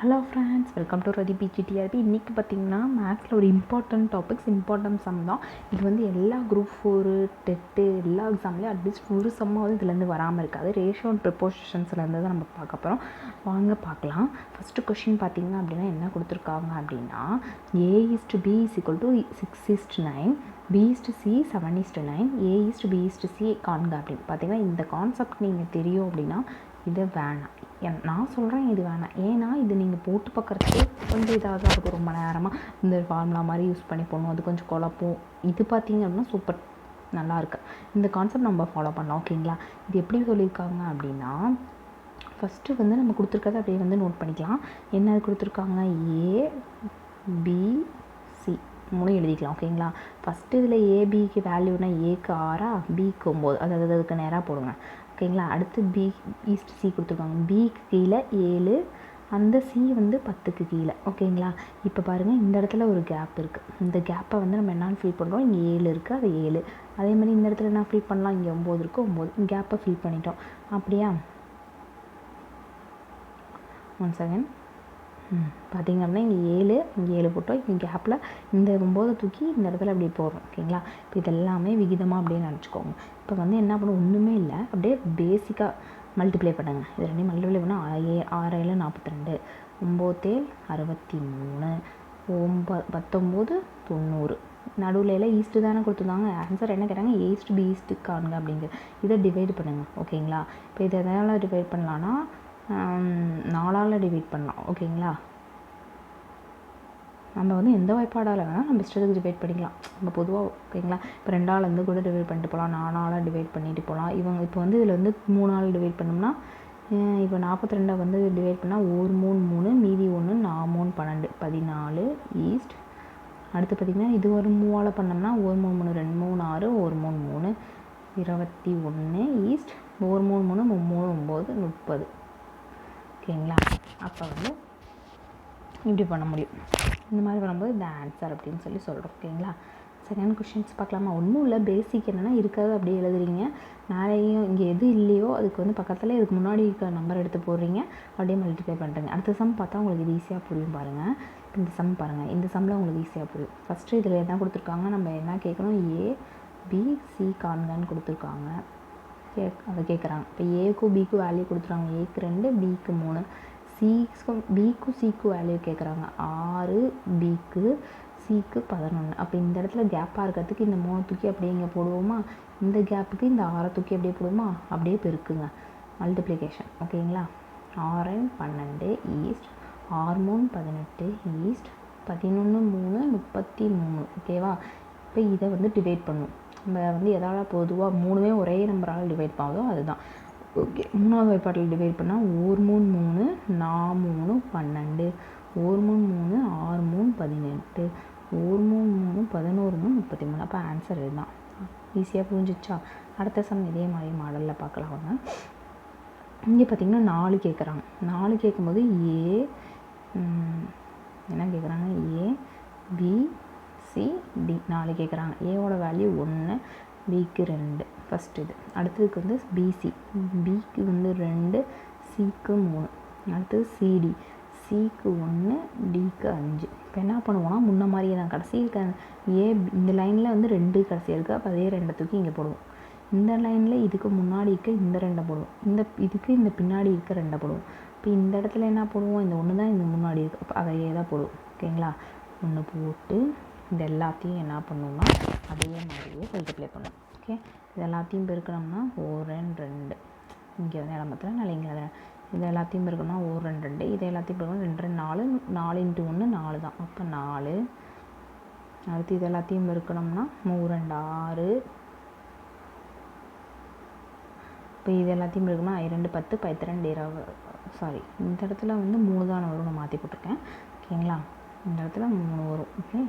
Hello friends welcome to Rathi PGTRB இன்றைக்கி பார்த்தீங்கன்னா மேக்ஸில் ஒரு இம்பார்ட்டன்ட் டாபிக்ஸ் இம்பார்ட்டன்ட் சம் தான். இது வந்து எல்லா குரூப் ஃபோரு டெட்டு எல்லா எக்ஸாம்லேயும் அட்லீஸ்ட் ஒரு சம்மாவது இதுலேருந்து வராமல் இருக்காது ரேஷியோ அண்ட் ப்ரிப்போசிஷன்ஸ்லேருந்து தான் நம்ம பார்க்க போகிறோம் வாங்க பார்க்கலாம். ஃபஸ்ட்டு கொஷின் பார்த்திங்க அப்படின்னா என்ன கொடுத்துருக்காங்க அப்படின்னா A is to B is equal to six is to nine B is to C seven is to nine A is to B is to C காண்க அப்படின்னு பார்த்திங்கன்னா இந்த கான்செப்ட் நீங்கள் தெரியும் அப்படின்னா இது வேணாம். என் நான் சொல்கிறேன் இது வேணாம். ஏன்னா இது நீங்கள் போட்டு பார்க்குறதுக்கு கொஞ்சம் இதாக தான் இருக்கும் ரொம்ப நேரமாக இந்த ஃபார்முலா மாதிரி யூஸ் பண்ணி போடணும். அது கொஞ்சம் குழப்பம். இது பார்த்தீங்க அப்படின்னா சூப்பர் நல்லாயிருக்கு இந்த கான்செப்ட் நம்ம ஃபாலோ பண்ணலாம். ஓகேங்களா இது எப்படி சொல்லியிருக்காங்க அப்படின்னா ஃபஸ்ட்டு வந்து நம்ம கொடுத்துருக்கறதை அப்படியே வந்து நோட் பண்ணிக்கலாம். என்ன கொடுத்துருக்காங்க? ஏ பி சி மூணு எழுதிக்கலாம். ஓகேங்களா ஃபஸ்ட்டு இதில் ஏபிக்கு வேல்யூனா ஏக்கு ஆறா? பிக்கு ஒம்பது. அதாவது அதுக்கு நேராக போடுங்க. ஓகேங்களா? அடுத்து பி ஈஸ்ட் சி கொடுத்துருக்காங்க. பிக்கு கீழே ஏழு அந்த சி வந்து பத்துக்கு கீழே. ஓகேங்களா? இப்போ பாருங்கள் இந்த இடத்துல ஒரு கேப் இருக்குது இந்த கேப்பை வந்து நம்ம என்னென்னு ஃபில் பண்ணுறோம்? இங்கே ஏழு இருக்குது அது ஏழு. அதே மாதிரி இந்த இடத்துல என்ன ஃபில் பண்ணலாம்? இங்கே ஒம்பது இருக்குது ஒம்பது கேப்பை ஃபில் பண்ணிட்டோம். அப்படியா? ஒன் செகண்ட் பார்த்திங்க அப்படின்னா இங்கே ஏழு இங்கே ஏழு போட்டோம். இங்கே கேப்பில் இந்த ஒம்போதை தூக்கி இந்த இடத்துல அப்படியே போடுறோம். ஓகேங்களா? இப்போ இது எல்லாமே விகிதமாக அப்படியே நினச்சிக்கோங்க. இப்போ வந்து என்ன பண்ணும் ஒன்றுமே இல்லை. அப்படியே பேசிக்காக மல்டிப்ளை பண்ணுங்கள் இது ரெண்டையும் மல்டிப்ளை பண்ணால் ஏ ஆறு ஏழு நாற்பத்தி ரெண்டு ஒம்போத்தேழு அறுபத்தி மூணு ஒம்ப பத்தொம்போது தொண்ணூறு. நடுவில் எல்லாம் ஈஸ்ட்டு தானே கொடுத்துருந்தாங்க. ஆன்சர் என்ன கேட்டாங்க? ஈஸ்ட் பி ஈஸ்ட்டு காணுங்க அப்படிங்கிறது இதை டிவைட் பண்ணுங்கள் ஓகேங்களா? இப்போ இதை எதனால் டிவைட் பண்ணலான்னா நாலால் டிவைட் பண்ணலாம். ஓகேங்களா நம்ம வந்து எந்த வாய்ப்பாடால் வேணால் நம்ம இஷ்டத்துக்கு டிவைட் பண்ணிக்கலாம். நம்ம பொதுவாக ஓகேங்களா இப்போ ரெண்டாள் வந்து கூட டிவைட் பண்ணிட்டு போகலாம் நாலாளாக டிவைட் பண்ணிட்டு போகலாம் இவங்க இப்போ வந்து இதில் வந்து மூணு நாள் டிவைட் பண்ணோம்னா இப்போ நாற்பத்தி ரெண்டை வந்து டிவைட் பண்ணால் ஒரு மூணு மூணு மீதி ஒன்று நான் மூணு பன்னெண்டு. பதினாலு ஈஸ்ட் அடுத்து பார்த்திங்கன்னா இது ஒரு மூவால் பண்ணோம்னா ஒரு மூணு மூணு ரெண்டு மூணு ஆறு ஒரு மூணு மூணு. இருபத்தி ஒன்று ஈஸ்ட் ஒரு மூணு மூணு மூணு ஒம்பது முப்பது. ஓகேங்களா? அப்போ வந்து இப்படி பண்ண முடியும். இந்த மாதிரி பண்ணும்போது இந்த ஆன்சர் அப்படின்னு சொல்லி சொல்கிறோம் ஓகேங்களா? சரியான கொஷின்ஸ் பார்க்கலாமா? ஒன்றும் இல்லை பேசிக் என்னென்னா இருக்கிறத அப்படியே எழுதுறீங்க. மேலேயும் இங்கே எது இல்லையோ அதுக்கு வந்து பக்கத்தில் இதுக்கு முன்னாடி இருக்க நம்பர் எடுத்து போடுறீங்க அப்படியே மல்டிப்ளை பண்ணுறீங்க அடுத்த சம் பார்த்தா உங்களுக்கு இது ஈஸியாக புரியும் பாருங்கள் இந்த சம் பாருங்கள் இந்த சம்மில் உங்களுக்கு ஈஸியாக புரியும். ஃபஸ்ட்டு இதில் என்ன கொடுத்துருக்காங்க? நம்ம என்ன கேட்கணும்? ஏ பி சி கான்கான்னு கொடுத்துருக்காங்க. கே அதை கேட்குறாங்க இப்போ ஏக்கும் பிக்கும் வேல்யூ கொடுத்துருவாங்க. ஏக்கு ரெண்டு பிக்கு மூணு. சிக்கும் பிக்கும் சிக்கும் வேல்யூ கேட்குறாங்க ஆறு பிக்கு சிக்கு பதினொன்று அப்போ இந்த இடத்துல கேப்பாக இருக்கிறதுக்கு இந்த மூணு தூக்கி அப்படியே இங்கே போடுவோமா? இந்த கேப்புக்கு இந்த ஆறை தூக்கி அப்படியே போடுவோமா? அப்படியே பெருக்குங்க. மல்டிப்ளிகேஷன் ஓகேங்களா ஆறு பன்னெண்டு ஈஸ்ட் ஆறு பதினெட்டு ஈஸ்ட் பதினொன்று மூணு முப்பத்தி மூணு. ஓகேவா இப்போ இதை வந்து டிவைட் பண்ணும். நம்ம வந்து எதால் பொதுவாக மூணுமே ஒரே நம்பரால் டிவைட் ஆகுதோ அதுதான். ஓகே மூணாவது வாய்ப்பாட்டில் டிவைட் பண்ணால் ஒரு மூணு மூணு நான் மூணு பன்னெண்டு ஒரு மூணு மூணு ஆறு மூணு பதினெட்டு ஒரு மூணு மூணு பதினோரு மூணு முப்பத்தி மூணு அப்போ ஆன்சர் இதுதான். ஈஸியாக புரிஞ்சிச்சா? அடுத்த சம் இதே மாதிரி மாடலில் பார்க்கலாம் அவங்க இங்கே பார்த்திங்கன்னா நாலு கேட்குறாங்க நாலு கேட்கும்போது ஏ என்ன கேட்குறாங்க ஏ பி சி டி நாலு கேட்குறாங்க ஏவோட வேல்யூ ஒன்று பிக்கு ரெண்டு. ஃபஸ்ட் இது. அடுத்ததுக்கு வந்து பிசி பிக்கு வந்து ரெண்டு சிக்கு மூணு. அடுத்தது சிடி சிக்கு ஒன்று டிக்கு அஞ்சு. இப்போ என்ன பண்ணுவோம்னா முன்ன மாதிரியே தான். கடைசி ஏ இந்த லைனில் வந்து ரெண்டு கடைசி இருக்குது அப்போ அதே ரெண்டை தூக்கி இங்கே போடுவோம். இந்த லைனில் இதுக்கு முன்னாடி இருக்க இந்த ரெண்டை போடுவோம். இந்த இதுக்கு இந்த பின்னாடி இருக்க ரெண்டை போடுவோம். இப்போ இந்த இடத்துல என்ன போடுவோம்? இந்த ஒன்று தான் இந்த முன்னாடி இருக்குது அப்போ அதையே தான் போடுவோம். ஓகேங்களா? ஒன்று போட்டு இது எல்லாத்தையும் என்ன பண்ணணும்னா அதே மாதிரியே மல்டிப்ளை பண்ணணும் ஓகே இது எல்லாத்தையும் பெருக்கணும்னா ஒரு ரெண்டு. ரெண்டு இங்கே வந்து இடமத்தில் நான் இங்கே இது எல்லாத்தையும் பெருக்கணும்னா ஒரு ரெண்டு ரெண்டு. இது எல்லாத்தையும் பெருக்கணும். ரெண்டு ரெண்டு நாலு. நாலு இன்ட்டு ஒன்று நாலு தான். அப்போ நாலு. அடுத்து இது எல்லாத்தையும் பெருக்கணும்னா மூணு ரெண்டு ஆறு. இப்போ இது எல்லாத்தையும் பெருக்கணும்னா இரண்டு பத்து பத்து ரெண்டு இருபது. சாரி இந்த இடத்துல வந்து மூணு தான் வரும் நான் மாற்றி போட்டிருக்கேன். ஓகேங்களா இந்த இடத்துல மூணு வரும். ஓகே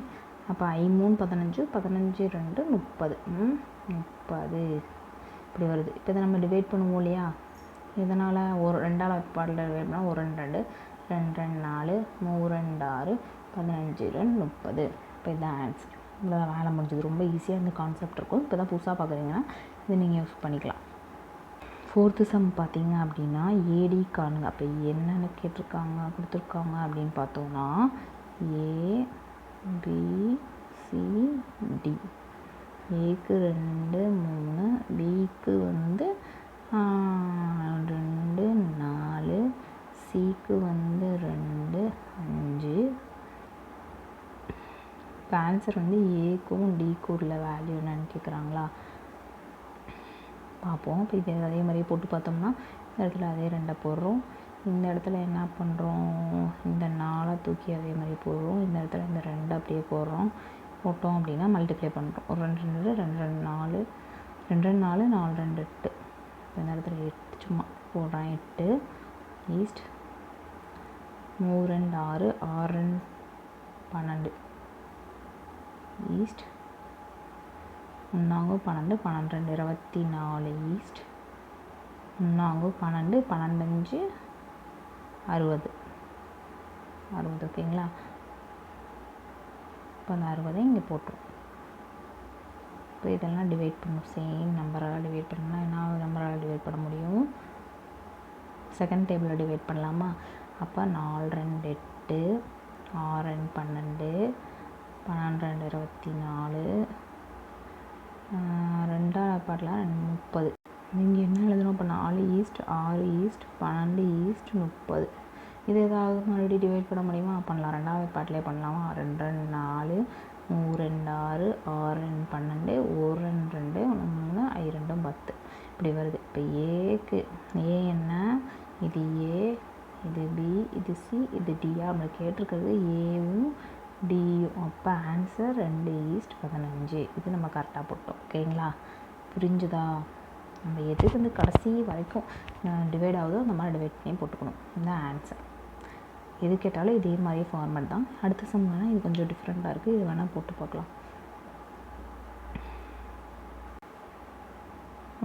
அப்போ ஐ மூணு பதினஞ்சு பதினஞ்சு ரெண்டு முப்பது. முப்பது. இப்படி வருது. இப்போ இதை நம்ம டிவைட் பண்ணுவோம் இல்லையா? இதனால் ஒரு ரெண்டால் பாடலில் டிவைட் பண்ணால் ஒரு ரெண்டு ரெண்டு ரெண்டு ரெண்டு நாலு மூணு ரெண்டு ஆறு பதினஞ்சு ரெண்டு முப்பது. இப்போ இதுதான் ஆன்சர் இவ்வளோ வேலை முடிஞ்சது. ரொம்ப ஈஸியாக இந்த கான்செப்ட் இருக்கும். இப்போ தான் புதுசாக பார்க்குறீங்கன்னா இதை நீங்கள் யூஸ் பண்ணிக்கலாம். ஃபோர்த்து சம் பார்த்தீங்க அப்படின்னா ஏடி காணுங்க. அப்போ என்னென்ன கேட்டிருக்காங்க கொடுத்துருக்காங்க அப்படின்னு பார்த்தோன்னா ஏ பி சி டி ஏக்கு ரெண்டு மூணு பிக்கு வந்து ரெண்டு நாலு சிக்கு வந்து ரெண்டு அஞ்சு. இப்போ ஆன்சர் வந்து ஏக்கும் டிக்கும் உள்ள வேல்யூ என்னன்னு கேட்குறாங்களா பார்ப்போம் இப்போ இதே அதே மாதிரியே போட்டு பார்த்தோம்னா இந்த இடத்துல அதே ரெண்டை போடுறோம். இந்த இடத்துல என்ன பண்ணுறோம் இந்த நாலாக தூக்கி அதே மாதிரி போடுறோம். இந்த இடத்துல இந்த ரெண்டு அப்படியே போடுறோம். போட்டோம் அப்படின்னா மல்டிப்ளை பண்ணுறோம் ஒரு ரெண்டு ரெண்டு ரெண்டு ரெண்டு நாலு. ரெண்டு ரெண்டு நாலு நாலு ரெண்டு எட்டு. இந்த இடத்துல எட்டு சும்மா போடுறேன். எட்டு. ஈஸ்ட் மூணு ரெண்டு ஆறு. ஆறு ரெண்டு பன்னெண்டு. ஈஸ்ட் ஒன்றாங்க பன்னெண்டு பன்னெண்டு ரெண்டு இருபத்தி நாலு. ஈஸ்ட் ஒன்றாங்க பன்னெண்டு பன்னெண்டு அஞ்சு. அறுபது. அறுபது ஓகேங்களா? இப்போ அந்த அறுபதை இங்கே போட்டுரும். இப்போ இதெல்லாம் டிவைட் பண்ணும். சேம் நம்பரால் டிவைட் பண்ணால் என்ன நம்பரால் டிவைட் பண்ண முடியும். செகண்ட் டேபிளில் டிவைட் பண்ணலாமா? அப்போ நாலு ரெண்டு எட்டு ஆறு ரெண்டு பன்னெண்டு பன்னெண்டு ரெண்டு இருபத்தி நாலு ரெண்டாவது பாட்டில் ரெண்டு முப்பது. நீங்கள் என்ன எழுதணும்? இப்போ நாலு ஈஸ்ட் ஆறு ஈஸ்ட் பன்னெண்டு ஈஸ்ட் முப்பது. இது ஏதாவது மறுபடியும் டிவைட் பண்ண முடியுமா? பண்ணலாம். ரெண்டாவது பாட்டிலே பண்ணலாமா? ரெண்டு ரெண்டு நாலு மூணு ரெண்டு ஆறு ஆறு ரெண்டு பன்னெண்டு ஒரு ரெண்டு ரெண்டு ஒன்று மூணு ஐ ரெண்டும் பத்து. இப்படி வருது. இப்போ ஏக்கு ஏ என்ன? இது ஏ இது பி இது சி இது டியா அப்படி கேட்டிருக்கிறது ஏவும் டியும் அப்போ ஆன்சர் ரெண்டு ஈஸ்ட் பதினஞ்சு. இது நம்ம கரெக்டாக போட்டோம். ஓகேங்களா? புரிஞ்சுதா? நம்ம எது வந்து கடைசி வரைக்கும் டிவைட் ஆகுதோ அந்த மாதிரி டிவைட் பண்ணி போட்டுக்கணும். இதுதான் ஆன்சர் எது கேட்டாலும் இதே மாதிரி ஃபார்மேட் தான். அடுத்த சம் வேணால் இது கொஞ்சம் டிஃப்ரெண்ட்டாக இருக்குது இது வேணால் போட்டு பார்க்கலாம்.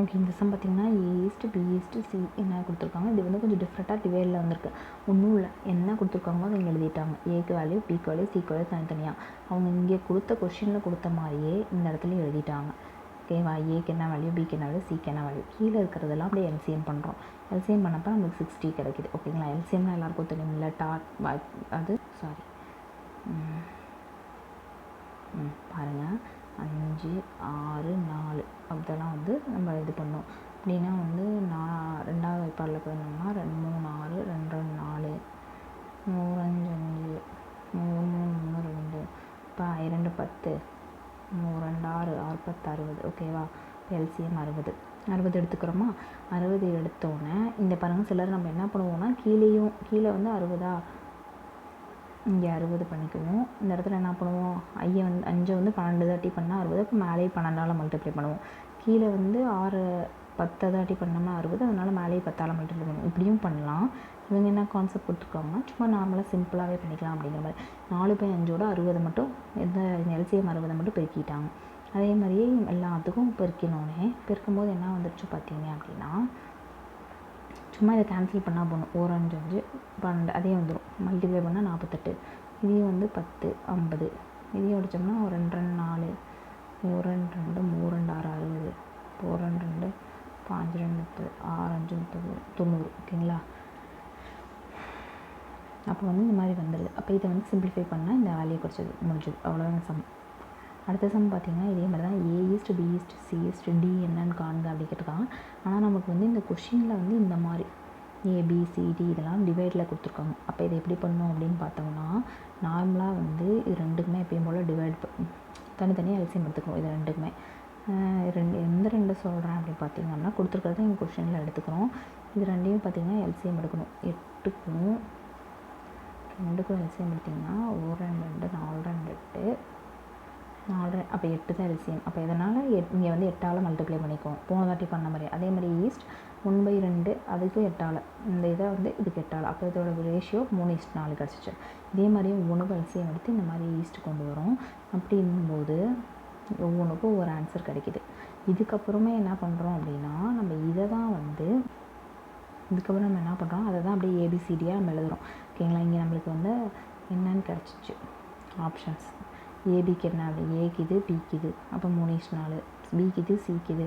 ஓகே இந்த சம் பார்த்தீங்கன்னா ஏஸ்ட்டு ஈஸ்ட் சி என்ன கொடுத்துருக்காங்க? இது வந்து கொஞ்சம் டிஃப்ரெண்ட்டாக டிவைடில் வந்திருக்கு. ஒன்றும் இல்லை. என்ன கொடுத்துருக்காங்களோ அதை இங்கே எழுதிட்டாங்க. ஏக்கு வேல்யூ பிக்கு வேல்யூ சிக்கு வேல்யூ தனித்தனியாக அவங்க இங்கே கொடுத்த கொஷினில் கொடுத்த மாதிரியே இந்த இடத்துல எழுதிட்டாங்க. ஓகேவா ஏக்கு என்ன வேல்யூ பிக்கு என்ன வேல்யூ சிக்கு என்ன வேல்யூ கீழே இருக்கிறதெல்லாம் அப்படியே எல்சிஎம் பண்ணுறோம் எல்சிஎம் பண்ணப்போ நமக்கு சிக்ஸ்டி கிடைக்குது. ஓகேங்களா எல்சிஎம்னா எல்லாருக்கும் தெரியும் இல்லை? டாட் அது சாரி பாருங்கள் அஞ்சு ஆறு நாலு. அதெல்லாம் வந்து நம்ம இது பண்ணோம். அப்படின்னா வந்து நான் ரெண்டாவது வைப்பாடில் போயிருந்தோம்னா ரெண்டு மூணு ஆறு ரெண்டு ரெண்டு நாலு. மூணு அஞ்சு அஞ்சு. மூணு மூணு மூணு ரெண்டு. இப்போ இரண்டு பத்து. ரெண்டு ஆறு ஆறு பத்து அறுபது ஓகேவா எல்சிஎம் அறுபது. அறுபது எடுத்துக்கிறோமா? அறுபது எடுத்தோன்னே இந்த பாருங்கள் சிலர் நம்ம என்ன பண்ணுவோம்னா கீழேயும் கீழே வந்து அறுபதா? இங்கே அறுபது பண்ணிக்குவோம். இந்த இடத்துல என்ன பண்ணுவோம்? ஐயை வந்து அஞ்சை வந்து பன்னெண்டு தாட்டி பண்ணால் அறுபது அப்போ மேலேயே பன்னெண்டால் மல்டிப்ளை பண்ணுவோம். கீழே வந்து ஆறு பத்தை தாட்டி பண்ணோம்னா அறுபது அதனால் மேலேயே பத்தால் மல்டிப்ளை பண்ணுவோம். இப்படியும் பண்ணலாம். இவங்க என்ன கான்செப்ட் கொடுத்துருக்காங்கன்னா சும்மா நார்மலாக சிம்பிளாகவே பண்ணிக்கலாம் அப்படிங்கிற மாதிரி. நாலு பை அஞ்சோட அறுபது மட்டும் எந்த எல்சிஎம் அறுபதை மட்டும் பெருக்கிட்டாங்க. அதே மாதிரியே எல்லாத்துக்கும் பெருக்கினோடனே பெருக்கும்போது என்ன வந்துருச்சு பார்த்தீங்க அப்படின்னா சும்மா இதை கேன்சல் பண்ணால் போகணும் ஒரு அஞ்சு அஞ்சு பன்னெண்டு அதே வந்துடும் மல்டிப்ளை பண்ணால் நாற்பத்தெட்டு. இதையும் வந்து பத்து ஐம்பது. இதையும் அடித்தோம்னா ஒரு ரெண்டு ரெண்டு நாலு. ஒரு ரெண்டு ரெண்டு மூணு ரெண்டு ஆறு அறுபது. ஒரு ரெண்டு ரெண்டு பாஞ்சு ரெண்டு முப்பது. ஆறு அஞ்சு முப்பது தொண்ணூறு. ஓகேங்களா? அப்போ வந்து இந்த மாதிரி வந்துடுது. அப்போ இதை வந்து சிம்பிளிஃபை பண்ணால் இந்த வேலையை குறைச்சது முடிஞ்சது. அவ்வளோதான் சம் அடுத்த சம் பார்த்தீங்கன்னா இதே மாதிரி தான் A is to B is to C is to D என்னன்னு காணுங்க அப்படி கேட்டிருக்காங்க ஆனால் நமக்கு வந்து இந்த கொஷினில் வந்து இந்த மாதிரி ஏபிசிடி இதெல்லாம் டிவைடில் கொடுத்துருக்காங்க. அப்போ இதை எப்படி பண்ணணும் அப்படின்னு பார்த்தோம்னா நார்மலாக வந்து இது ரெண்டுக்குமே எப்பயும் போல் டிவைட் தனித்தனியாக எல்சியம் எடுத்துக்கணும் இது ரெண்டுக்குமே. ரெண்டு எந்த ரெண்டு சொல்கிறேன் அப்படின்னு பார்த்தீங்கன்னா கொடுத்துருக்கறத இங்கே கொஷினில் எடுத்துக்கிறோம். இது ரெண்டையும் பார்த்திங்கன்னா எல்சிஎம் எடுக்கணும். எட்டுக்கும் ரெண்டுக்கும் எல்சிஎம் எடுத்திங்கன்னா ஒரு ரெண்டு ரெண்டு நாலு ரெண்டு எட்டு. நாலு அப்போ எட்டு தான் எல்சிஎம் அப்போ இதனால் எட் இங்கே வந்து எட்டால் மல்டிப்ளை பண்ணிக்குவோம். போன தாட்டி பண்ண மாதிரி. அதே மாதிரி ஈஸ்ட் ஒன் பை ரெண்டு அதுக்கும் எட்டால். இந்த இதை வந்து இதுக்கு எட்டால். அப்போ இதோட ரேஷியோ மூணு ஈஸ்ட் நாலு கிடச்சிச்சு. இதே மாதிரி ஒவ்வொன்றுக்கும் எல்சிஎம் எடுத்து இந்த மாதிரி ஈஸ்ட் கொண்டு வரும். அப்படிங்கும்போது ஒவ்வொன்றுக்கும் ஒவ்வொரு ஆன்சர் கிடைக்குது. இதுக்கப்புறமே என்ன பண்ணுறோம் அப்படின்னா நம்ம இதை தான் வந்து இதுக்கப்புறம் நம்ம என்ன பண்ணுறோம் அதை தான் அப்படியே ஏபிசிடியாக நம்ம எழுதுகிறோம் ஓகேங்களா? இங்கே நம்மளுக்கு வந்து என்னன்னு கிடச்சிச்சு? ஆப்ஷன்ஸ் ஏபிக்கு என்ன அது ஏக்கு இது பிக்கு இது அப்போ மூணு நாலு. பிக்கு இது சிக்கு இது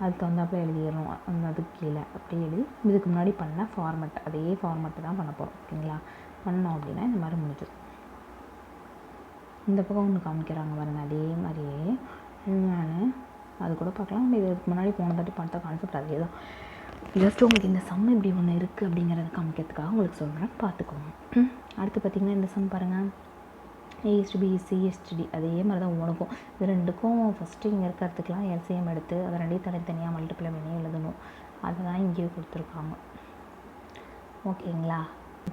அதுக்கு தகுந்தாப்புல எழுதிடுறோம். அந்த அதுக்கு கீழே. அப்படியே எழுதி இதுக்கு முன்னாடி பண்ண ஃபார்மெட் அதே ஃபார்மெட்டு தான் பண்ண போகிறோம் ஓகேங்களா? பண்ணோம் அப்படின்னா இந்த மாதிரி முடிஞ்சது இந்த பக்கம் ஒன்று காமிக்கிறாங்க பாருங்க. அதே மாதிரியே. நான் அது கூட பார்க்கலாம். இது இதுக்கு முன்னாடி போன தாட்டி பார்த்த கான்செப்ட் அதே தான் ஜஸ்ட் உங்களுக்கு இந்த சம் இப்படி ஒன்று இருக்குது அப்படிங்கிறத காமிக்கிறதுக்காக உங்களுக்கு சொல்கிறேன் பார்த்துக்கோங்க. அடுத்து பார்த்திங்கன்னா இந்த சம் பாருங்கள் ஏஎஸ்டிபி சிஎஸ்டிடி அதே மாதிரி தான் உனக்கும் இது ரெண்டுக்கும் ஃபஸ்ட்டு இங்கே இருக்கிறதுக்கெலாம் எல்சிஎம் எடுத்து அதை ரெண்டையும் தனித்தனியாக மல்டிப்ளை பண்ணி எழுதணும். அதை தான் இங்கேயே கொடுத்துருக்காங்க. ஓகேங்களா?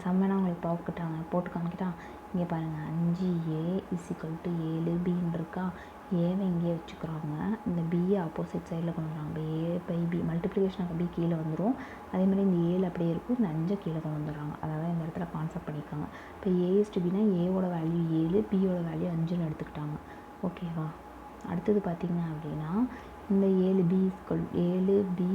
செம்மையாக உங்களுக்கு போக்கிட்டாங்க போட்டு காமிக்கிட்டா இங்கே பாருங்கள் அஞ்சு ஏ இசிக்கல் டு ஏழு பின்னு இருக்கா? ஏவை இங்கேயே வச்சுக்கிறாங்க. இந்த பியை ஆப்போசிட் சைடில் கொண்டு வராங்க. A by B multiplication B கீழே வந்துடும் அதே மாதிரி இந்த ஏழு அப்படியே இருக்கும். இந்த அஞ்சை கீழே கொண்டு வந்துடுறாங்க. அதாவது இந்த இடத்துல கான்செப்ட் பண்ணியிருக்காங்க. இப்போ ஏஎஸ்டிபினா ஏவோட வேல்யூ ஏழு பியோட வேல்யூ அஞ்சுன்னு எடுத்துக்கிட்டாங்க. ஓகேவா அடுத்தது பார்த்திங்க அப்படின்னா இந்த ஏழு பி ஏழு பி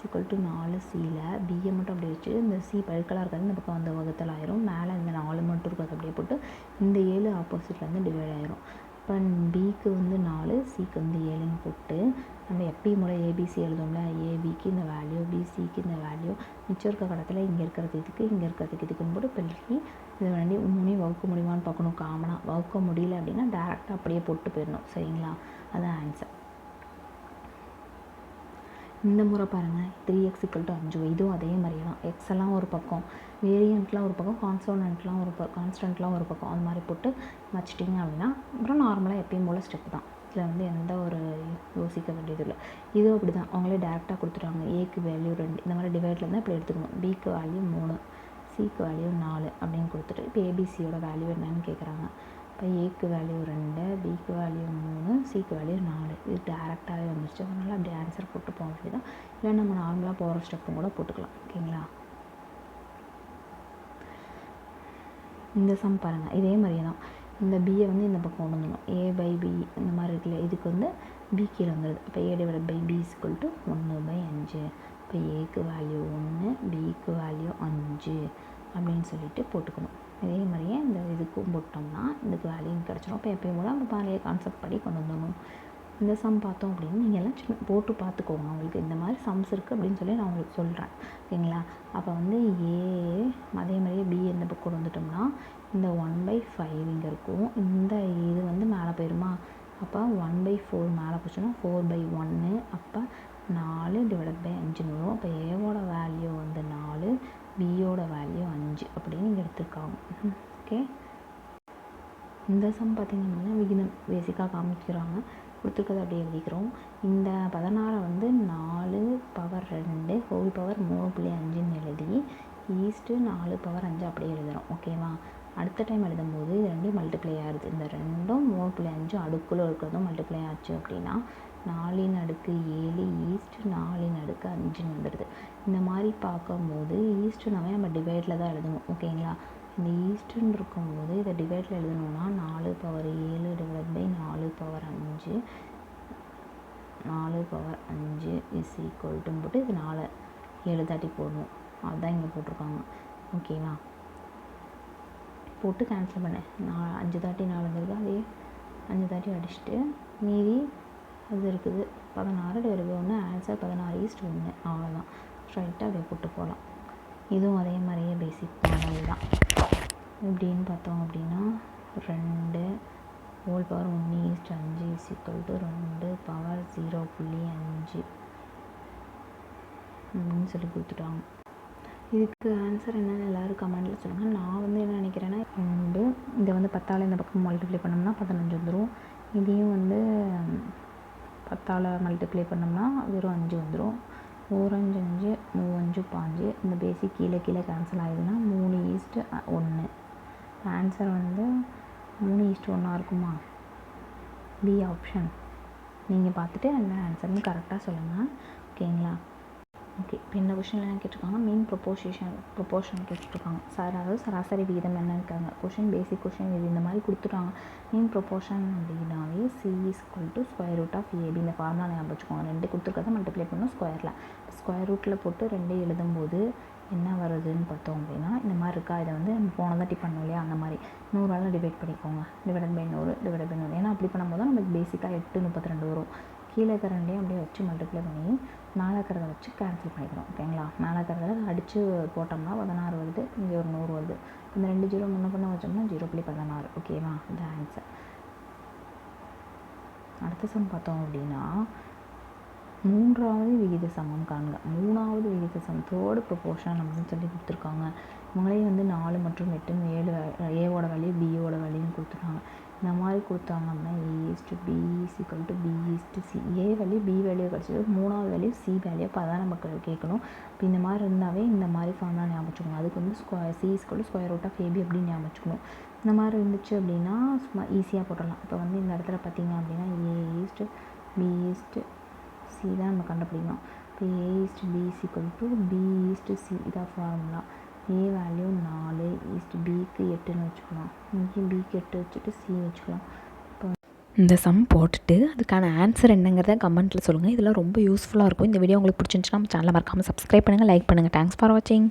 சிக்கல் டு நாலு சியில் பிஏ மட்டும் அப்படியே வச்சு இந்த சி பழுக்கலாக இருக்கிறது இந்த பக்கம் வந்து வகுத்தல் ஆயிரும். மேலே இந்த நாலு மட்டும் இருக்கிறது அப்படியே போட்டு இந்த ஏழு ஆப்போசிட்லேருந்து டிவைட் ஆயிரும். இப்போ பிக்கு வந்து நாலு சிக்கு வந்து ஏழுன்னு போட்டு நம்ம எப்பயும் முறை ஏபிசி எழுதோம்ல ஏபிக்கு இந்த வேல்யூ பிசிக்கு இந்த வேல்யூ மிச்சம் இருக்க கடத்தில் இங்கே இருக்கிறது இதுக்கு இங்கே இருக்கிறதுக்கு இதுக்குன்னு போட்டு பெருக்கி இதை வேண்டி மூணையும் வகுக்க முடியுமான்னு பார்க்கணும் காமனாக வகுக்க முடியல அப்படின்னா டேரெக்டாக அப்படியே போட்டு போயிடணும். சரிங்களா? அதான் ஆன்சர் இந்த முறை பாருங்கள் த்ரீ எக்ஸ் இக்கல் டு அஞ்சு. இதுவும் அதே மாதிரியே தான். எக்ஸ் எல்லாம் ஒரு பக்கம். வேரியண்ட்லாம் ஒரு பக்கம் கான்சோனன்ட்லாம் ஒரு பக்கம் கான்ஸ்டன்ட்லாம் ஒரு பக்கம் அது மாதிரி போட்டு வச்சிட்டிங்க அப்படின்னா அப்புறம் நார்மலாக எப்பயும் போல் ஸ்டெப் தான். இதில் வந்து எந்த ஒரு யோசிக்க வேண்டியது இல்லை இதுவும் அப்படி தான் அவங்களே டேரெக்டாக கொடுத்துட்டாங்க ஏக்கு வேல்யூ ரெண்டு இந்த மாதிரி டிவைடில் இருந்தால் இப்படி எடுத்துக்கணும். பிக்கு வேல்யூ மூணு சிக்கு வேல்யூ நாலு அப்படின்னு கொடுத்துட்டு இப்போ ஏபிசியோட வேல்யூ என்னன்னு கேட்குறாங்க இப்போ ஏக்கு வேல்யூ ரெண்டு பிக்கு வேல்யூ மூணு சிக்கு வேல்யூ நாலு. இது டேரெக்டாகவே வந்துருச்சு. அதனால் அப்படி ஆன்சர் போட்டு போக வேண்டியதான் இல்லை நம்ம நார்மலாக போகிற ஸ்டெப்பும் கூட போட்டுக்கலாம். ஓகேங்களா? இந்த சம் பாருங்கள் இதே மாதிரியே தான். இந்த பியை வந்து இந்த பக்கம் கொண்டு வந்துடணும். ஏ பை பி இந்த மாதிரி இருக்குல்ல இதுக்கு வந்து பி கீழே வந்துடுது இப்போ A divide by B equal to ஒன்று பை அஞ்சு. இப்போ ஏக்கு வேல்யூ ஒன்று பிக்கு வேல்யூ அஞ்சு அப்படின்னு சொல்லிட்டு போட்டுக்கணும். இதே மாதிரியே இந்த இதுக்கும் போட்டோம்னா இதுக்கு வேல்யூ கிடச்சிரும். இப்போ எப்பயும் கூட நம்ம பழைய கான்செப்ட் படி கொண்டு வந்துடணும். இந்த சம் பார்த்தோம் அப்படின்னு நீங்கள் எல்லாம் சின்ன போட்டு பார்த்துக்கோங்க. அவங்களுக்கு இந்த மாதிரி சம்ஸ் இருக்குது அப்படின்னு சொல்லி நான் உங்களுக்கு சொல்கிறேன் ஓகேங்களா அப்போ வந்து ஏ அதே மாதிரியே பி எந்த பக்கம் வந்துட்டோம்னா இந்த ஒன் பை ஃபைவ் இங்கே இருக்கும். இந்த இது வந்து மேலே போயிடுமா அப்போ ஒன் பை ஃபோர் மேலே போச்சுன்னா ஃபோர் பை ஒன்று அப்போ நாலு டிவைடட் பை அஞ்சுன்னு வரும். அப்போ ஏவோட வேல்யூ வந்து நாலு பியோட வேல்யூ அஞ்சு அப்படின்னு இங்கே எடுத்துருக்காங்க. ஓகே இந்த சம் பார்த்திங்கன்னா விகிதம் பேசிக்காக காமிக்கிறாங்க. கொடுத்துருக்கதை அப்படியே எழுதிக்கிறோம். இந்த பதினாறை வந்து நாலு பவர் ரெண்டு ஹோல் பவர் மூணு புள்ளி அஞ்சுன்னு எழுதி ஈஸ்ட்டு நாலு பவர் அஞ்சு அப்படியே எழுதுகிறோம் ஓகேவா அடுத்த டைம் எழுதும்போது இது ரெண்டும் மல்டிப்ளை ஆகுது இந்த ரெண்டும் மூணு புள்ளி அஞ்சு அடுக்குள்ளே இருக்கிறதும் மல்டிப்ளை ஆச்சு அப்படின்னா நாலின் அடுக்கு ஏழு ஈஸ்ட் நாலின் அடுக்கு அஞ்சுன்னு வந்துடுது இந்த மாதிரி பார்க்கும்போது ஈஸ்ட்டுனாவே நம்ம டிவைடில் தான் எழுதணும் ஓகேங்களா இந்த ஈஸ்ட்டுன்னு இருக்கும்போது இதை டிவைடில் எழுதணும்னா நாலு பவர் ஏழு டிவைட் பை நாலு பவர் அஞ்சு. நாலு பவர் அஞ்சு இஸ் ஈக்குவல்ட்டுன்னு போட்டு இது நாலு ஏழு தாட்டி போடணும். அதுதான் இங்கே போட்டிருக்காங்க. ஓகேவா போட்டு கேன்சல் பண்ணேன். நான் அஞ்சு தாட்டி நாலு வந்திருக்கு அதே அஞ்சு தாட்டி அடிச்சுட்டு மீதி அது இருக்குது. பதினாறு டிவைட் ஒன்று ஆன்சர் பதினாறு ஈஸ்ட் ஒன்று அவ்வளோதான் ஸ்ட்ரைட்டாக அப்படியே போட்டு போகலாம். இதுவும் அதே மாதிரியே பேசிக் மாடல் தான். எப்படின்னு பார்த்தோம் அப்படின்னா ரெண்டு ஹோல் பவர் ஒன்று ஈஸ்ட் அஞ்சு சிக்கல் டு ரெண்டு பவர் ஜீரோ புள்ளி அஞ்சு. அப்படின்னு சொல்லி கொடுத்துட்டாங்க. இதுக்கு ஆன்சர் என்னென்னு எல்லோரும் கமெண்ட்டில் சொல்லுங்கள் நான் வந்து என்ன நினைக்கிறேன்னா ரெண்டு இதை வந்து பத்தால் இந்த பக்கம் மல்டிப்ளை பண்ணோம்னா பதினஞ்சு வந்துடும் இதையும் வந்து பத்தால் மல்டிப்ளை பண்ணோம்னா வெறும் அஞ்சு வந்துடும் ஓரஞ்சு அஞ்சு மூவஞ்சு பாஞ்சு இந்த பேசிக் கீழே கீழே கேன்சல் ஆகுதுன்னா மூணு ஈஸ்ட்டு ஒன்று ஆன்சர் வந்து மூணு ஈஸ்ட் ஒன்றா இருக்குமா? பி ஆப்ஷன் நீங்கள் பார்த்துட்டு என்ன ஆன்சர்னு கரெக்டாக சொல்லுங்கள் ஓகேங்களா ஓகே இப்போ இந்த கொஷினில் என்ன கேட்டிருக்காங்க மீன் ப்ரொப்போசிஷன் ப்ரொப்போர்ஷன் கேட்டிருக்காங்க. சார் அதாவது சராசரி விகிதம் என்ன இருக்காங்க கொஷின் பேசிக் கொஷின் இது இந்த மாதிரி கொடுத்துட்டாங்க. மீன் ப்ரொப்போர்ஷன் அப்படின்னாவே C is to square root of AB இந்த ஃபார்முலா ஞாபகம் வச்சுக்கோங்க. ரெண்டு கொடுத்துருக்கறத மல்டிப்ளை பண்ணணும் ஸ்கொயரில் ஸ்கொயர் ரூட்டில் போட்டு ரெண்டு எழுதும்போது என்ன வருதுன்னு பார்த்தோம் அப்படின்னா இந்த மாதிரி இருக்கா? இதை வந்து நம்ம போனதாட்டி பண்ணோம் இல்லையா? அந்த மாதிரி. நூறால் டிவைட் பண்ணிக்கோங்க. டிவைட் பை நூறு டிவைட் பை நூறு. ஏன்னா அப்படி பண்ணும்போது நமக்கு பேசிக்காக எட்டு முப்பத்தி ரெண்டு வரும். கீழே இருக்கிற அப்படியே வச்சு மல்டிப்ளை பண்ணி மேலே வச்சு கேன்சல் பண்ணிக்கிறோம் ஓகேங்களா மேலே இருக்கிறத அடித்து போட்டோம்னா பதினாறு வருது இங்கே ஒரு நூறு வருது. இந்த ரெண்டு ஜீரோ முன்ன பண்ண வச்சோம்னா ஜீரோ புள்ளி பதினாறு ஓகேவா இந்த ஆன்சர் அடுத்த சம் பார்த்தோம் அப்படின்னா மூன்றாவது விகித சமம் காண்க மூணாவது விகித சமம் தேர்டு ப்ரொபோர்ஷன் அப்படின்னு சொல்லி கொடுத்துருக்காங்க. இவங்களே வந்து நாலு மற்றும் எட்டுன்னு ஏழு ஏவோட வேல்யூ பியோட வேல்யூன்னு கொடுத்துருக்காங்க. இந்த மாதிரி கொடுத்தாங்கன்னா A is to B equal to B is to C A value B value கிடச்சிது மூணாவது வேல்யூ சி வேல்யூ அப்போ அதான் நம்ம கேட்கணும். இப்போ இந்த மாதிரி இருந்தாவே இந்த மாதிரி ஃபார்ம்லாம் ஞாபகம் அதுக்கு வந்து square C equal square root of AB அப்படின்னு ஞாபகம் இந்த மாதிரி இருந்துச்சு அப்படின்னா சும்மா ஈஸியாக போட்டுடலாம். இப்போ வந்து இந்த இடத்துல பார்த்தீங்க அப்படின்னா A is to B is to C தான் நம்ம கண்டுபிடிக்கணும். இப்போ A is to B equal to B is to C இதான் ஃபார்முலா ஏ வேல்யூ நாலு ஈஸ்ட் பிக்கு எட்டுன்னு வச்சுக்கலாம். இங்கே பிக்கு எட்டு வச்சுட்டு சி வச்சுக்கலாம். இந்த சம் போட்டுட்டு அதுக்கான ஆன்சர் என்னங்கிறத கமெண்ட்டில் சொல்லுங்கள் இதெல்லாம் ரொம்ப யூஸ்ஃபுல்லாக இருக்கும். இந்த வீடியோ உங்களுக்கு பிடிச்சிருந்துச்சுன்னா நம்ம சேனலை மறக்காமல் சப்ஸ்கிரைப் பண்ணுங்கள் லைக் பண்ணுங்கள் தேங்க்ஸ் ஃபார் வாட்சிங்